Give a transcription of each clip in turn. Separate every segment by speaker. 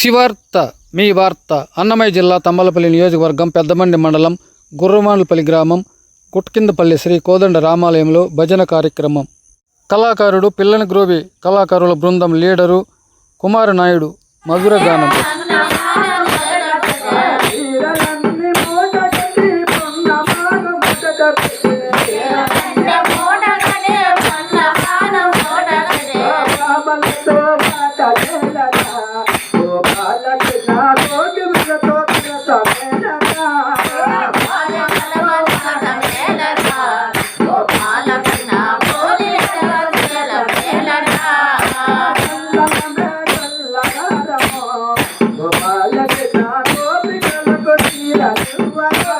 Speaker 1: శివార్త మీ వార్త అన్నమయ్య జిల్లా తమ్మలపల్లి నియోజకవర్గం పెద్దమండి మండలం గుర్రమానులపల్లి గ్రామం కుట్కిందపల్లి శ్రీ కోదండ రామాలయంలో భజన కార్యక్రమం. కళాకారుడు పిల్లని గ్రోవి కళాకారుల బృందం లీడరు కుమార నాయుడు మధుర గానం.
Speaker 2: 小熊
Speaker 3: 说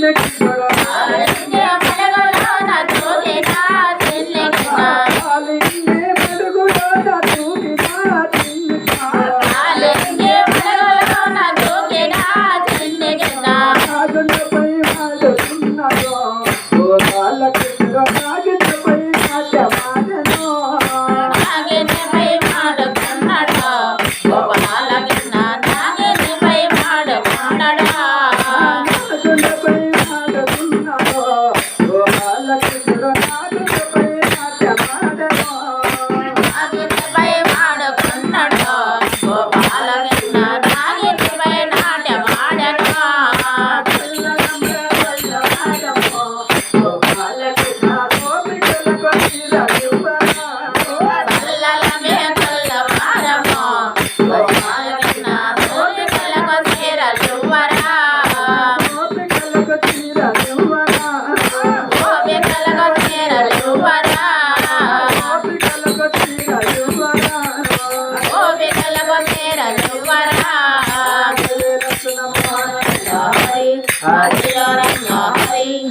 Speaker 3: next Bye.